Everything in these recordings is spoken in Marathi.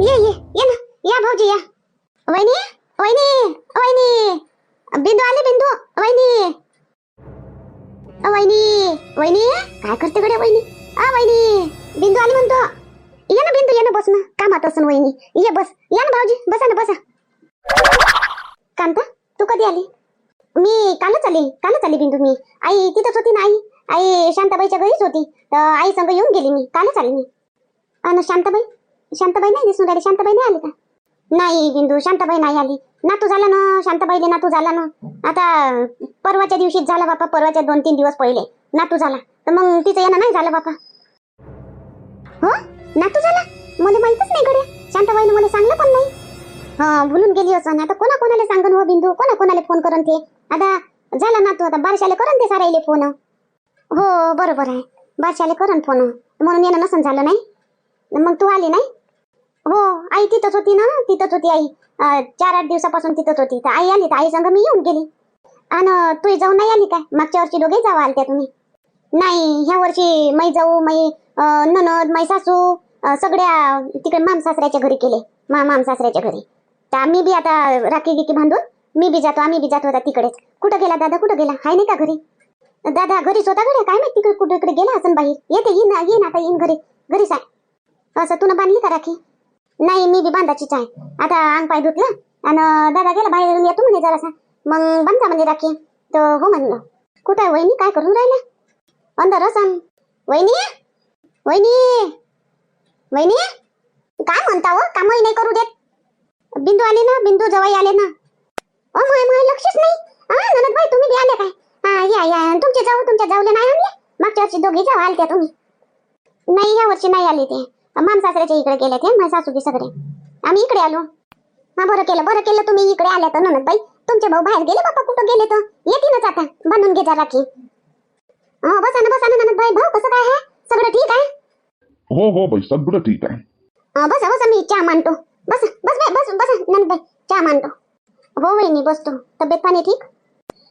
ये ये ये ना या भाऊजी या। वहिनी वहिनी वहिनी। बिंदू आले बिंदू। वहिनी। अ, वहिनी वहिनी काय करते कडे वहिनी? आ वहिनी बिंदू आली म्हणतो. ये ना बिंदू ये ना बस ना. कामात असून वहिनी. ये बस. या ना भाऊजी बसा ना बसा. कांता तू कधी आली? मी कालच आली कालच आली बिंदू मी. आई तिथंच होती ना आई? आई शांताबाईच्या घरीच होती. तर आई संग येऊन गेली मी. कालच आली मी. अन शांताबाई? शांताबाई नाही दिसून राहिली. शांताबाई नाही आली का? नाही बिंदू शांताबाई नाही आली. नातू झाला ना शांताबाईले नातू झाला ना. आता परवाच्या दिवशीच झाला बापा परवाच्या दोन तीन दिवस पहिले. नातू झाला. तर मग तिचं येणं नाही झालं बापा. हो? नातू झाला? मला माहितच नाही गड्या. शांताबाईनं मला सांगलं पण नाही. हा भुलून गेली असं. आता कोणा कोणाला सांगन हो बिंदू? कोणा कोणाला फोन करन ते? आता झाला नातू आता बारशाले करन ते सारायले फोन? हो बरोबर आहे. बारशाले करन फोन. म्हणून येणं नसन झालं नाही? मग तू आली नाही? हो आई तिथंच होती ना? तिथंच होती आई. चार आठ दिवसापासून तिथंच होती. तर आई आली तर आई संग मी येऊन गेली. आणि तू जाऊ नाही आली काय? मागच्या वर्षी दोघे जावं आलत्या तुम्ही. नाही ह्या वर्षी मै जाऊ मै ननद मै सासू सगळ्या तिकडे माम सासऱ्याच्या घरी केले. मा माम सासऱ्याच्या घरी. तर आम्ही बी आता राखी गिकी बांधून मी बी जातो आम्ही बी जातो आता तिकडेच. कुठं गेला दादा? कुठं गेला? हाय नाही का घरी? दादा घरीच होता घरी काय माहिती तिकडे कुठे इकडे गेला असं बाहेर येते येईन येईन आता येईन घरी. घरीच आहे असं तुला बांधली का राखी? नाही मी बी बांधाचीच आहे. आता अंग पाय धुतलं आणि दादा गेला बाहेर येतो म्हणे जरासा. मग बांधा म्हणे राखी. तर हो म्हणलं. कुठं आहे वहिनी? काय करून राहिल्या? अंदर असन. वहिनी? वहिनी? वहिनी? काय म्हणता हो? कामही नाही करू देत. बिंदू आले ना? बिंदू जवाई आले ना? ओ माय माय लक्षच नाही. हा ननद भाई तुम्ही बी आले काय? हा या या. तुमचे जाऊ तुमच्या जाऊले नाही आणले? मागच्या वर्षी दोघी जाऊ आलत्या तुम्ही. नाही या वर्षी नाही आले ते. माम सासऱ्याच्या इकडे गेले ते माझ्या सासूजी सगळे आम्ही इकडे आलो. हा बरं केलं बरं केलं तुम्ही इकडे आल्या तर ननद बाई. तुमचे भाऊ बाहेर गेले बापा कुठं गेले तर? येतीलच आता बांधून घे जा राखी हो बसा ना बसा ना ननद बाई. भाऊ कसं काय आहे? सगळं ठीक आहे? हो हो बाई सगळं ठीक आहे. अं, बसा बसा मी चहा मांडतो. बस बस बाई बस बस नंद बाई चहा मांडतो. हो वहिनी बसतो. तब्येत पाणी ठीक?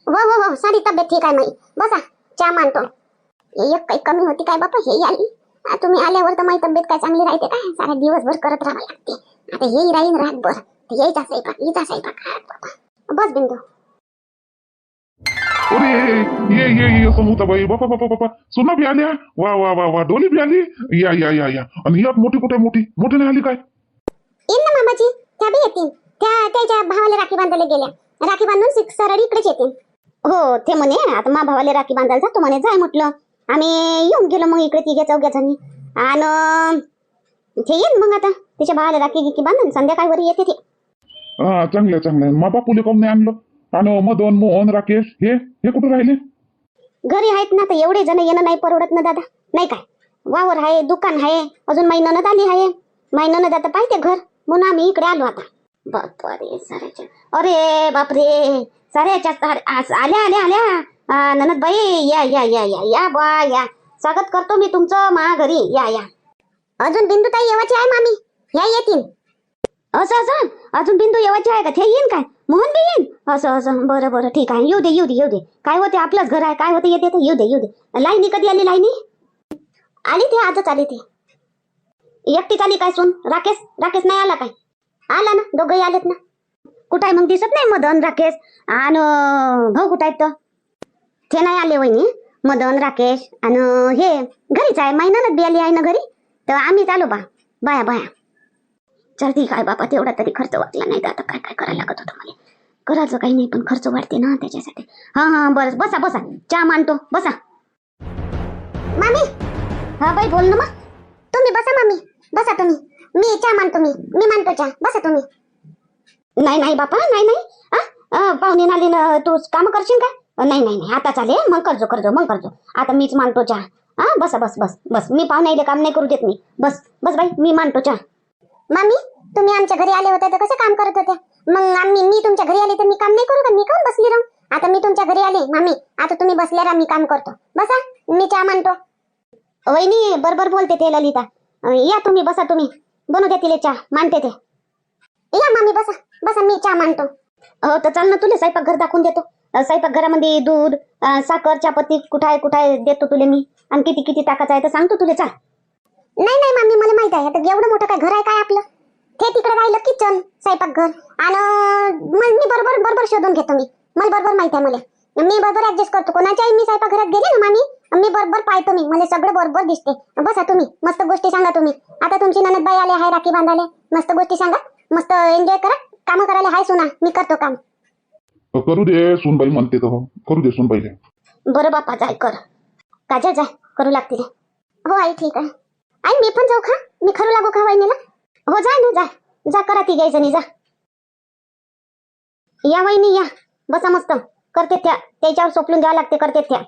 हो हो हो सारी तब्येत ठीक आहे माई. बसा चहा मांडतो. हे एक काही कमी होती काय बापा हे आली. तुम्ही आल्यावर तर माझी तब्येत काय चांगली राहते काय सारा दिवसभर करत राहावं लागते. आता हेही राहीन रातभर यायचा स्वयंपाक हिचा स्वयंपाक. हा, बाबा. बस बिंदू. अरे ये ये ये समोता बाई. बापा बापा बापा. सोना बी आल्या वा वा वा वा. डोली बी आली या या या या. आणि यात मोठी कुठे मोठी? मोठी नाही आली काय? येईन ना मामाजी. त्या बी येतील. त्या त्याच्या भावाला राखी बांधायला गेल्या. राखी बांधून सरळ इकडेच येतील. हो ते म्हणे आता मा भावाला राखी बांधायला जातो म्हणे जाय म्हटलं. आम्ही येऊन गेलो मग इकडे तिघे चौघ्या जणी आणि ते येईन मग आता. तिच्या भावाला राखी गिकी बांधून संध्याकाळवर येते ते. हा चांगलं चांगलं. मा बापूले काऊन नाही आणलं? आणि मदन मोहन राकेश हे हे कुठे राहिले? घरी आहेत ना तर एवढे जण येणं नाही परवडत ना दादा. नाही काय? वावर आहे दुकान आहे अजून माई ननद आली आहे. माई ननद आता पाहिजे घर. म्हणून आम्ही इकडे आलो आता. बापरे साऱ्याच्या अरे बापरे साऱ्याच्या साऱ्या- आल्या आल्या आल्या. ननद बाई या या या या या बा या. स्वागत करतो मी तुमचं मा घरी या या. अजून बिंदू ताई येवाची आहे मामी. या येतील असं असं? अजून बिंदू येवाची आहे का? ते येईन काय? मोहन बी येईन? असं असं. बरं बरं. ठीक आहे. येऊ दे येऊ दे येऊ दे. काय होते? आपलंच घर आहे. काय होते? येते तर येऊ दे येऊ दे. लाईनी कधी आली लाईनी? आली ते आजच आली ते. एकटीच आली काय सोन? राकेश? राकेश नाही आला काय? आला ना. दोघंही आलेत ना. कुठं आहे मग? दिसत नाही मदन राकेश? आणि भाऊ कुठं आहेत? तर ते नाही आले वहिनी. मदन राकेश आणि हे घरीच आहे. महिन्यानं बी आली आहे ना घरी? तर आम्हीच आलो बा. बाया बाया. चल ठीक आहे बापा तेवढा तरी खर्च वाटला नाही तर आता काय काय करायला लागत होतं मला? करायचं काही नाही पण खर्च वाढते ना त्याच्यासाठी. हा हा बरं. बसा बसा. चहा मानतो बसा. मामी? हा बाई बोल ना मग. तुम्ही बसा मामी. बसा तुम्ही. मी चहा मानतो मी. मी मानतो चहा. बसा तुम्ही. नाही नाही बापा. नाही नाही. पाहुणे आले ना तू काम करशील का? नाही नाही नाही. आता चाले मग करजो करजो मग करजो. आता मीच मानतो चहा. हा? बसा बस बस बस. मी पाहुणे काम नाही करू देत मी. बस बस बाई मी मानतो चहा. मामी तुम्ही आमच्या घरी आले होते तर कसे काम करत होते? मग आम्ही मी तुमच्या घरी आले तर मी काम नाही करू का? मी काम बसली राहू? आता मी तुमच्या घरी आले मामी. आता तुम्ही बसल्या राहा मी काम करतो. बसा मी चहा मानतो. वहिनी बरोबर बोलते ते ललिता. या तुम्ही बसा तुम्ही. बनू द्या तिला चहा. मानते ते. या मामी बसा. बसा मी चहा मानतो. हो तर चाल ना तुला. स्वयंपाक घर दाखवून देतो. स्वयंपाक घरामध्ये दूध साखर चहापत्ती कुठं आहे कुठं आहे देतो तुले मी? आणि किती किती टाकायचं आहे तर सांगतो तुले चाल. नाही नाही मामी मला माहीत आहे. आता एवढं मोठं काय घर आहे काय आपलं? तिकडे राहिलं किचन स्वयंपाकघर. आणि मी बरोबर बरोबर शोधून घेतो मी. मला बरोबर माहिती आहे मला. मी बरोबर ऍडजस्ट करतो. कोणाच्याही मी स्वयंपाकघरात गेले ना मामी मी बरोबर पाहतो मी. मला सगळं बरोबर दिसते. बसा तुम्ही. मस्त गोष्टी सांगा तुम्ही. आता तुमची ननदबाई आले आहे राखी बांधाले मस्त गोष्टी सांगा. मस्त एन्जॉय करा. कामं करायला हाय सुना. मी करतो काम. करू दे सुनबाई म्हणते तर हो. करू दे सुनबाईले. बरं बापा जाय कर. काजल जाय करू लागते ते. हो आई ठीक आहे. आई मी पण जाऊ खा मी खरू लागू का वहिनीला? हो जाय ना जा. जा करा ती जणी जा या वहिनी या. बसा मस्त. करते त्या. त्याच्यावर सोपलून द्यावं लागते करते त्या.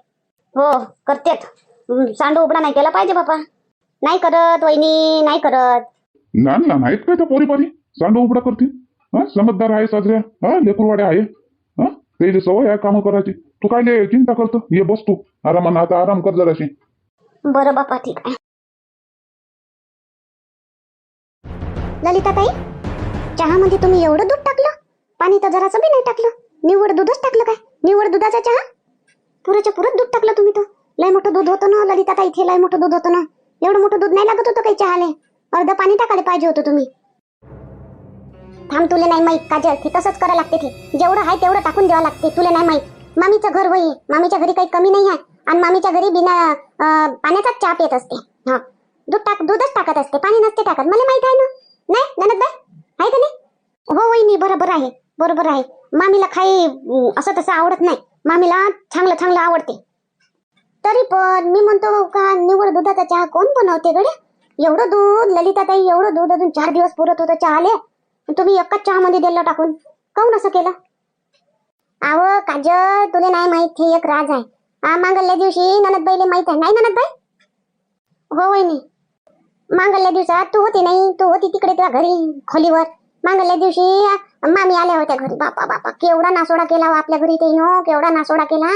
हो करतेत. हं, सांडू उबडा नाही केला पाहिजे बापा नाही करत वहिनी नाही करत. लहान लहान आहेत काय त्या पोरी पारी सांड उघडा करतील. हा समजदार आहे साजऱ्या. हा लेकरवाड्या आहे. हा सवय आहे कामं करायची तू काय लय चिंता करतो. ये बस तू. आरामानं आता आराम कर जराशी. बरं बापा ठीक आहे. ललिता ताई चहामध्ये तुम्ही एवढं दूध टाकलं? पाणी तर जरासं बी नाही टाकलं. निवड दूधच टाकलं काय? निवड दुधाचा चहा? पुरेच्या पुरत दूध टाकलं तुम्ही तर. लय मोठं दूध होतं ना ललिता ताई इथे लय मोठं दूध होतं ना. एवढं मोठं दूध नाही लागत होतं काही चहाले. अर्ध पाणी टाकायला पाहिजे होतं तुम्ही. थांब तुले नाही माहीत काजल ती तसंच करायला लागते ती. जेवढं आहे तेवढं टाकून द्यावं लागते तुला नाही माहीत. मामीचं घर होई मामीच्या घरी काही कमी नाही आहे. आणि मामीच्या घरी बिना पाण्याचाच चहा पित असते. हा. दूध टाक दूधच टाकत असते पाणी नसते टाकत. मला माहीत आहे ना? नाही ननद बाय आहे का नाही? हो वहिनी बरोबर आहे बरोबर आहे. मामीला खाई असं तसं आवडत नाही. मामीला चांगलं चांगलं आवडते. तरी पण मी म्हणतो का निवड दुधाचा चहा कोण बनवते गड्या? एवढं दूध ललिताताई एवढं दूध अजून चार दिवस पुरत होतं चहाले. तुम्ही एकाच चहामध्ये दिलं टाकून. काऊन असं केलं? आव काजल तुला नाही माहीत हे एक राज आहे. हा मांगल्या दिवशी ननदबाईले माहीत आहे. नाही ननदबाई? हो वहिनी. मांगल्या दिवसात तू होती नाही तू होती तिकडे तुला घरी खोलीवर. मांगल्या दिवशी मामी आल्या होत्या घरी. बापा बापा केवढा नासोडा केला हो आपल्या घरी ते नो केवढा नासोडा केला.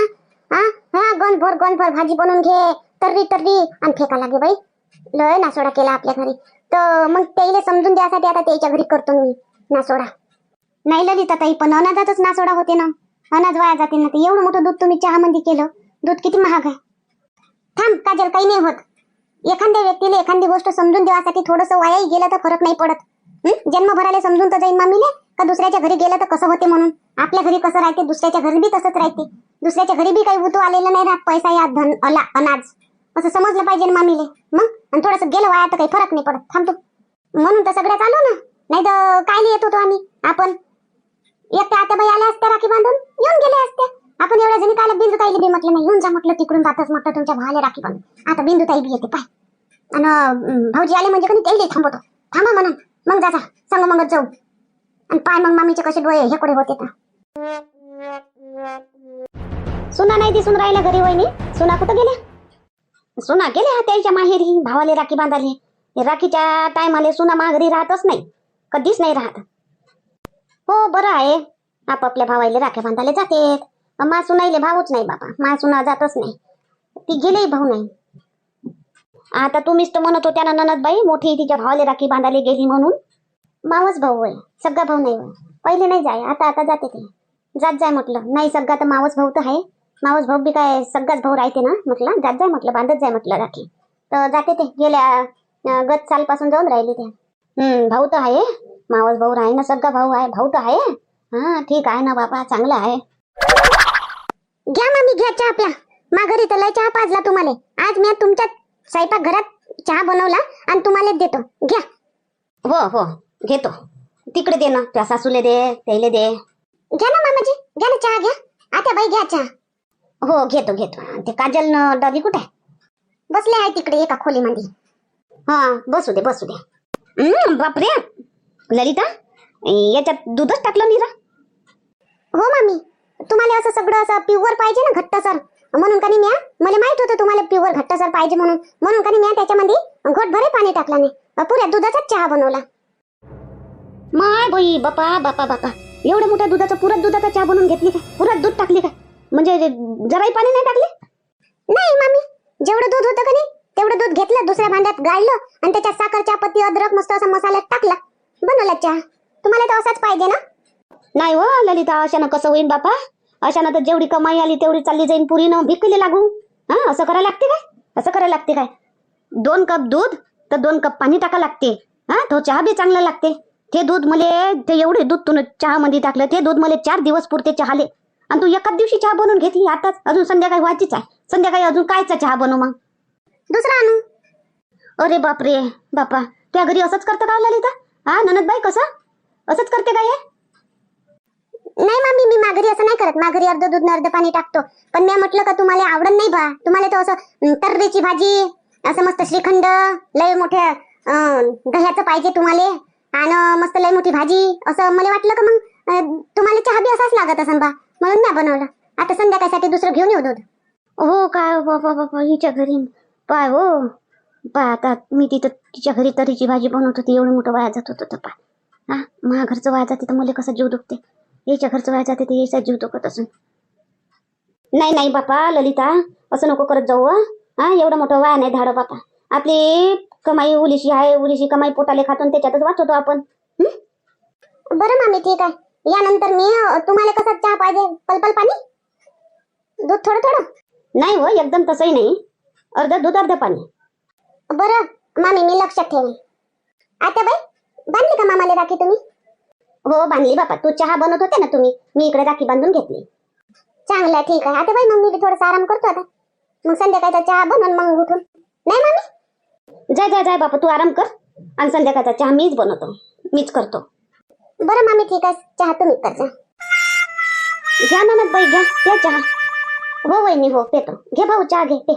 हा हा गणभर गणभर भाजी बनवून घे. तर्री तर्री. आणि फेका लागे बाई. लय नासोडा केला आपल्या घरी. तर मग त्याला समजून द्यासाठी आता त्याच्या घरी करतो मी नासोडा. नाही ललिता ताई पण अनाजातच नासोडा होते ना. अनाज वाया जाते ना ते. एवढं मोठं दूध तुम्ही चहामध्ये केलं. दूध किती महाग आहे. थांब काजल काही नाही होत. एखाद्या व्यक्तीला एखादी गोष्ट समजून देवासाठी थोडस वायाही गेलं तर फरक नाही पडत. जन्मभराला समजून तर जाईन मामीले? का दुसऱ्याच्या घरी गेलं तर कसं होते म्हणून? आपल्या घरी कसं राहते? दुसऱ्याच्या घरी बी तसंच राहते. दुसऱ्याच्या घरी बी काही उतू आलेलं नाही राहत. पैसा या धन अला अनाज. असं समजलं पाहिजे मामीले. मग? आणि थोडस गेलं वाया तर काही फरक नाही पडत. थांबतो म्हणून तर सगळ्याच आलो ना. नाही तर काय येत होतो आम्ही? आपण? एकट्या आता बाई आल्या असत्या राखी बांधून. येऊन गेले असते आपण एवढ्या जणी कायला बिंदू ताई बी म्हटलं नाही. येऊन जा म्हटलं तिकडून जातच म्हटलं तुमच्या भावाला राखी बांधून. आता बिंदू ताई बी येते पाय. आणि भाऊजी आले म्हणजे कधी त्याला थांबवतो. थांबा म्हणून मग जा सांग मग जाऊ. आणि पाय मग मामीचे कसे डोळे हे कडे होते का सुना नाही दिसून राहिला घरी वहिनी. सुना कुठं गेल्या? सुना गेले हा त्याच्या माहेरी भावाले राखी बांधाले. राखीच्या टायमाले सुना माघारी राहतच नाही. कधीच नाही राहत. हो बरं आहे. आपापल्या भावाले राखे बांधायला जातेत. मा सुनाईले भाऊच नाही बाबा मा सुना जातच नाही. ती गेलेही भाऊ नाही. आता तुम्हीच तर म्हणत होत्या ना ननदबाई मोठी तिच्या भावाले राखी बांधायला गेली म्हणून. मावच भाऊ आहे सगळा भाऊ नाही होय. पहिले नाही जाय. आता आता जाते ते. जात जाय म्हटलं. नाही सगळा तर मावस भाऊ तर आहे. मावस भाऊ बी काय सगळाच भाऊ राहते ना म्हटलं. जात जाय म्हटलं बांधत जाय म्हटलं राखी. तर जाते ते. गेल्या गत सालपासून जाऊन राहिली ते. हम्म भाऊ तर आहे. मावस भाऊ राही ना सगळा भाऊ आहे. भाऊ तर आहे. हा ठीक आहे ना बाबा चांगला आहे. घ्या मामी घ्या चहा प्या. मा घरी तर लय चहा पाजला तुम्हाला. आज मी तुमच्या स्वयंपाक घरात चहा बनवला आणि तुम्हाला देतो. घ्या. हो हो घेतो. तिकडे दे ना. त्या सासूले दे त्याले दे. घ्या ना मामाजी. घ्या ना चहा घ्या. आता बाई घ्या चहा. हो घेतो घेतो. ते काजल डबी डॉगी कुठे? बसले आहे तिकडे एका खोलीमध्ये. हा बसू दे बसू दे. बापरे! ललिता याच्यात दूधच टाकलं निरा हो मामी. तुम्हाला असं सगळं असं प्युअर पाहिजे ना घट्टसर म्हणून का नाही म्या? मला माहीत होतं तुम्हाला प्युअर घट्टसर पाहिजे म्हणून. म्हणून का नाही म्या त्याच्यामध्ये घोटभरे पाणी टाकला नाही? पुऱ्या दुधाचाच चहा बनवला. माय बाई बापा बापा बापा. एवढ्या मोठ्या दुधाचा पुरत दुधाचा चहा बनवून घेतली का? पुरत दूध टाकली का? म्हणजे जराही पाणी नाही टाकले? नाही मामी. जेवढं दूध होतं का नाही तेवढं दूध घेतलं दुसऱ्या भांड्यात गाळलं आणि त्याच्यात साखर चहापत्ती अद्रक मस्त असा मसाला टाकला. बनवला चहा. तुम्हाला तर असाच पाहिजे ना? नाही हो ललिता अशानं कसं होईल बापा? अशानं तर जेवढी कमाई आली तेवढी चालली जाईन पुरीनं भिकले लागू. हा असं करायला लागते काय? असं करायला लागते काय? दोन कप दूध तर दोन कप पाणी टाका लागते. हा तो चहा बी चांगला लागते. ते दूध मले ते एवढे दूध तू चहामध्ये टाकलं ते दूध मला चार दिवस पुरते चहाले. आणि तू एकाच दिवशी चहा बनवून घेतली आताच. अजून संध्याकाळी व्हायचीच आहे. संध्याकाळी अजून कायचा चहा बनव मग? दुसरा आणू. अरे बापरे. बापा. त्या घरी असंच करतं का ललिता हा ननदबाई कसं? असंच करते काय हे? नाही मामी मी माघारी असं नाही करत. माघारी अर्ध दूध न अर्ध पाणी टाकतो. पण मी म्हटलं का तुम्हाला आवडत नाही बा. तुम्हाला तर असं अं, भाजी असं मस्त श्रीखंड लय मोठ्या अं, दह्याचं पाहिजे तुम्हाला. आणि मस्त लय मोठी भाजी. असं मला वाटलं का मग? अं, तुम्हाला चहा बी असाच लागत असन बा. म्हणून ना बनवला. आता संध्याकाळसाठी दुसरं घेऊन येऊ दूध. हो काय हो, हो, हो, हिच्या घरी. पाय हो. पाय आता मी तिथं तिच्या घरी तरीची भाजी बनवत होती. एवढं मोठं वाया जात होतं तर पाय. हा माझ्या घरचं वाया जाते तर मला कसं जीव दुखते? याच्या घरचं वाया जाते तर याचा जीव दुखत असून. नाही नाही बापा ललिता असं नको करत जाऊ हा. एवढं मोठं वाया नाही धाडं बापा. आपली कमाई उलीशी आहे उलीशी कमाई पोटाले खातून त्याच्यातच वाचवतो आपण. बरं मामी ठीक आहे. यानंतर मी तुम्हाला कसा चहा पाहिजे? पलपल पाणी? दूध थोडं थोडं? नाही हो एकदम तसंही नाही. अर्ध दूध अर्ध पाणी. बरं मामी मी लक्षात ठेवेन. आता बाई बांधली का मामाला राखी तुम्ही? हो बांधली बापा. तू चहा बनवत होते ना तुम्ही? मी इकडे राखी बांधून घेतली. चांगलं ठीक आहे. आता बाई मग मी थोडासा आराम करतो आता. मग संध्याकाळचा चहा बनवून मग उठून. नाही मामी? जाय जाय जाय बापा तू आराम कर. आणि संध्याकाळचा चहा मीच बनवतो. मीच करतो. बरं मामी ठीक आहे. चहा तुम्ही करजा घ्या ना बाई घ्या घ्या चहा. हो वहिनी हो पेतो. घे भाऊ चहा घे पे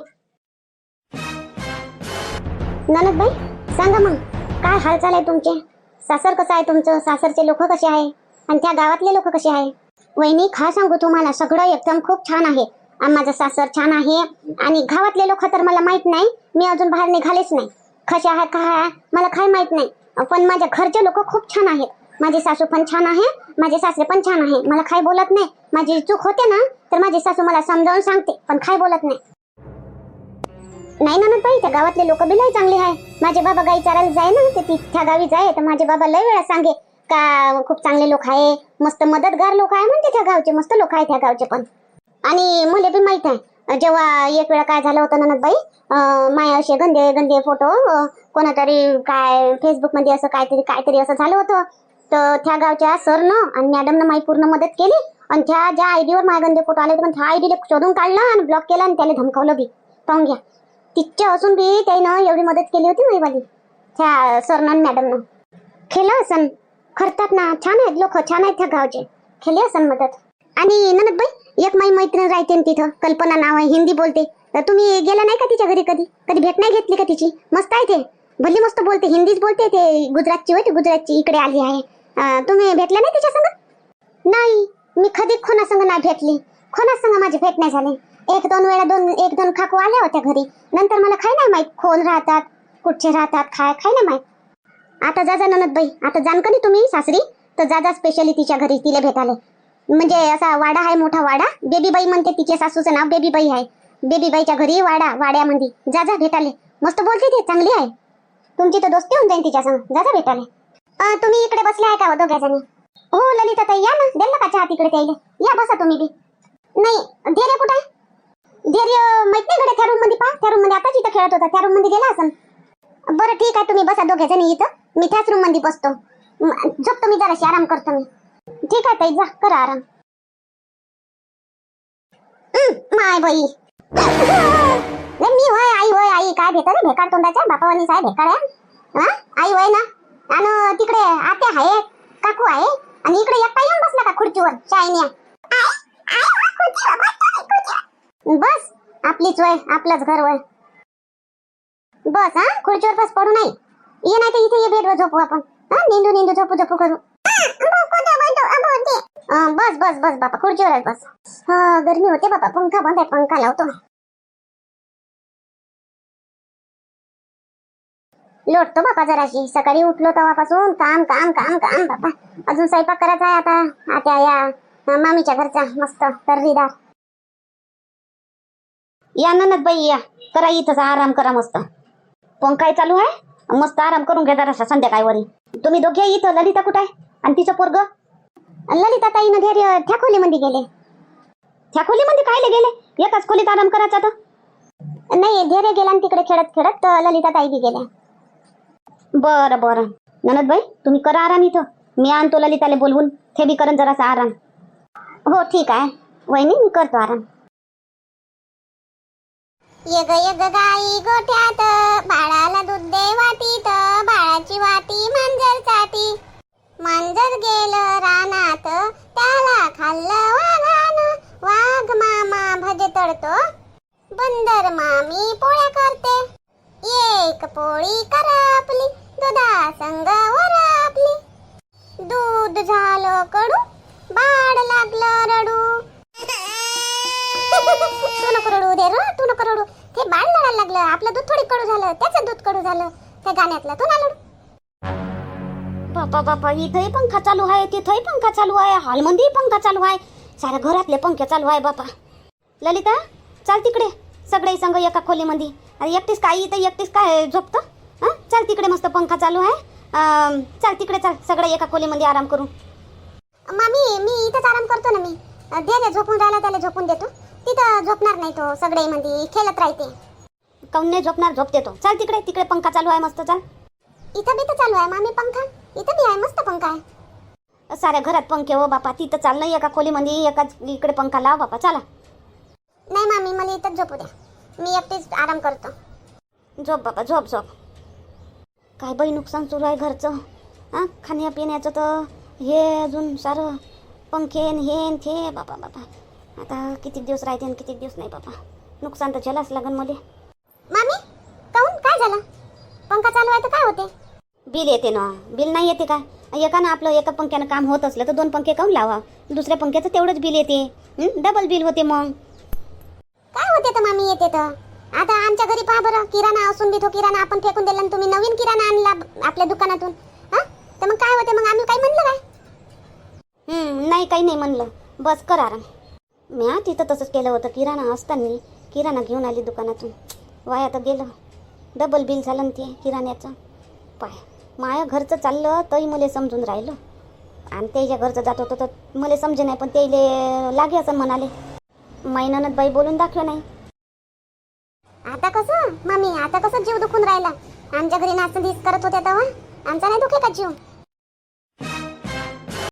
ननद बाई सांगा मग काय हालचाल आहे तुमचे? सासर कसं आहे तुमचं? सासरचे लोक कसे आहे? आणि त्या गावातले लोक कसे आहे? वहिनी खा सांगू तुम्हाला सगळं एकदम खूप छान आहे. आणि माझं सासर छान आहे. आणि गावातले लोक तर मला माहीत नाही. मी अजून बाहेर निघालेच नाही. कसे आहे काय मला काय माहीत नाही. पण माझ्या घरचे लोक खूप छान आहेत. माझी सासू पण छान आहे माझे सासरे पण छान आहे. मला काय बोलत नाही. माझी चूक होते ना तर माझी सासू मला समजावून सांगते पण काय बोलत नाही. नाही ना बाई त्या गावातले लोक बी लय चांगले आहे. माझे बाबा गाई चारायला जाय ना ते त्या गावी जाय तर माझे बाबा लय वेळा सांगे का खूप चांगले लोक आहे मस्त मदतगार लोक आहे म्हणते त्या गावचे मस्त लोक आहे त्या गावचे पण. आणि मुले बी माहीत आहे. जेव्हा एक वेळा काय झालं होतं ननदबाई माया असे गंदे गंदे फोटो कोणातरी काय फेसबुकमध्ये असं काहीतरी काहीतरी असं झालं होतं. तर त्या गावच्या सरनं आणि मॅडमनं माझी पूर्ण मदत केली आणि त्या ज्या आयडीवर माझ्या गंदे फोटो आले होते पण त्या आयडीला शोधून काढलं आणि ब्लॉक केला आणि त्याला धमकावलं बी. पाहून घ्या. तिच्या असून बी त्यानं एवढी मदत केली होती माईवाली त्या सरनं मॅडमनं खेलं असन. खरतात ना. छान आहेत लोक. छान आहेत त्या गावचे. खेले असन मदत. आणि ननदबाई एक माई मैत्रीण राहते तिथं. कल्पना नाव आहे. हिंदी बोलते. तर तुम्ही गेला नाही का तिच्या घरी कधी? कधी भेट नाही घेतली का तिची? मस्त आहे ते. भली मस्त बोलते. हिंदीच बोलते ते. गुजरातची होती गुजरातची. इकडे आली आहे. तुम्ही भेटला नाही तिच्या संग? नाही मी कधी कोणा संग नाही भेटली. कोणा संग माझी भेट नाही झाली. एक दोन वेळा दोन एक दोन खाकू आल्या होत्या घरी. नंतर मला काय नाही माहीत. कोण राहतात कुठचे राहतात काय काय नाही माहीत. आता जा जा ननद बाई आता जाणक नाही तुम्ही सासरी? तर जा जा स्पेशली तिच्या घरी तिला भेटाले. म्हणजे असा वाडा आहे मोठा वाडा. बेबीबाई म्हणते तिच्या सासूचं नाव बेबीबाई आहे. बेबीबाईच्या घरी वाडा वाड्यामध्ये जा जा भेटाले. मस्त बोलते ती चांगली आहे. तुमची तर दोस्ती होऊन जाईल तिच्या संग. जा जा भेटाले. अं, तुम्ही इकडे बसले आहे का हो दोघ्या जणी हो ललिता ताई या ना. द्याल का चहा तिकडे त्याला या बसा तुम्ही बी. नाही धैर्य कुठे आहे? धैर्य माहीत नाही गड्या त्या रूममध्ये पहा. त्या रूममध्ये आताच इथं खेळत होता. त्या रूममध्ये गेला असन. बरं ठीक आहे तुम्ही बसा दोघे जणी इथं. मी त्याच रूममध्ये बसतो. म- झोपतो मी जराशी आराम करतो मी. ठीक आहे ताई जा करा आराम. हं, माय बाई. नाही मी होय आई होय आई. काय भेटत रे भेकार तोंडाच्या? बापावानी साहेब भेकार आहे? हा? आई होय ना? आणि तिकडे आत्या आहे काकू आहे आणि इकडे एकटा येऊन बसला का खुर्चीवर शायनिया बस आपलीच वय आपलंच घर वय. बस हा खुर्चीवर बस पडू नाही. ये नाही तर इथे ये बेडवर झोपू आपण. हा निंदू निंदू झोपू झोपू करू. बस बस बस बापा खुर्चीवरच बस. हा गर्मी होते बापा पंखा बंद आहे पंखा लावतो. लोटतो बापा जराशी. सकाळी उठलो तेव्हापासून काम काम काम काम बापा. अजून स्वयंपाक करायचा आहे आता. आता या मामीच्या घरचा. मस्त. तर्रीदार. या ननद बाई या. करा इथंच आराम करा मस्त. पण काय चालू आहे? मस्त आराम करून घ्या जरासा संध्याकाळवरी. तुम्ही दोघे इथं. ललिता कुठं आहे? आणि तिचं पोरग? ललिता ताईनं धैर्य त्या खोलीमध्ये गेले. त्या खोलीमध्ये कायले गेले? एकाच खोलीत आराम करायचा तर नाही धैर्य गेला आणि तिकडे खेळत खेळत ललिता ताई बी गेल्या. बरं बरं. ननदबाई तुम्ही करा आराम इथं. मी आणतो ललिताले बोलवून. ते बी करण जरासा आराम. हो ठीक आहे. वहिनी मी करतो आराम. ये ग गाई गोठ्यात. बाळाला दूध दे वाटीत. बाळाची वाटी मांजर चाटी. मांजर गेलं रानात. त्याला खाल्लं वाघानं. वाघ मामा भज तळतो बंदर मामी पोळ्या करते. एक पोळी करपली दुधा संग आपली दूध झालं कडू बाळ लागलं रडू. तू नको रडू दे रो तू नको रडू. ते बाळ लढायला लागलं आपलं दूध थोडी कडू झालं त्याचं दूध कडू झालं. त्या गाण्यातलं तू ना बापा बापा इथंही पंखा चालू आहे तिथंही पंखा चालू आहे हॉलमध्येही पंखा चालू आहे. साऱ्या घरातले पंखे चालू आहे बापा. ललिता चाल तिकडे. सगळे संघ एका खोलीमध्ये. आणि एकटीच काय इथं एकटीच काय झोपतं? चाल तिकडे मस्त पंखा चालू आहे. चाल तिकडे चाल सगळे एका खोलीमध्ये आराम करू. मामी मी इथंच आराम करतो ना मी. दे झोपून राहिला त्याला झोपून देतो. तिथं झोपणार नाही तो सगळे मध्ये खेळत राहते. काऊन नाही झोपणार? झोप देतो. चाल तिकडे तिकडे पंखा चालू आहे मस्त चाल. इथं बी तर चालू आहे मामी पंखा. इथं बी आहे मस्त पंखा आहे. साऱ्या घरात पंखे हो बापा तिथं चाल नाही एका खोलीमध्ये एका इकडे पंखा लाव बापा चला. नाही मामी मला इथंच झोपू द्या. मी एकटीच आराम करतो. झोप बाबा झोप झोप. काय बाई नुकसान सुरू आहे घरचं? हां खाण्यापिण्याचं तर हे अजून सारं पंखे न हे न ते. बाबा बाबा आता किती दिवस राहते आणि किती दिवस नाही बाबा नुकसान तर झेलाच लागन मला. मामी काऊन? काय झालं? पंखा चालू आहे तर काय होते? बिल येते ना. बिल नाही येते का? एकानं आपलं एका पंख्यानं काम होत असलं तर दोन पंखे काऊन लावा? दुसऱ्या पंख्याचं तेवढंच बिल येते. डबल बिल होते मग. काय होते तर मामी येते तर? आता आमच्या घरी पहा बरं किराणा असून बी तो किराणा आपण फेकून दिला तुम्ही नवीन किराणा आणला आपल्या दुकानातून. हा? तर मग काय होते? मग आम्ही काय म्हणलं काय? नाही काही नाही म्हणलं. बस करा म्या मी हा तिथं तसंच केलं होतं. किराणा असताना किराणा घेऊन आली दुकानातून. वाया तर गेलं. डबल बिल झालं ना ते किराण्याचं. पाय माया घरचं चाललं तरी मला समजून राहिलं. आणि त्याच्या घरचं जात होतं तर मला समजे नाही पण त्याले लागे असं म्हणाले. महिन्यानं बाई बोलून दाखव नाही. आता कसं? मम्मी आता कसं जीव दुखून राहिला? आमच्या घरी नाचून दिस करत होत्या तेव्हा आमचा नाही दुखे का जीव?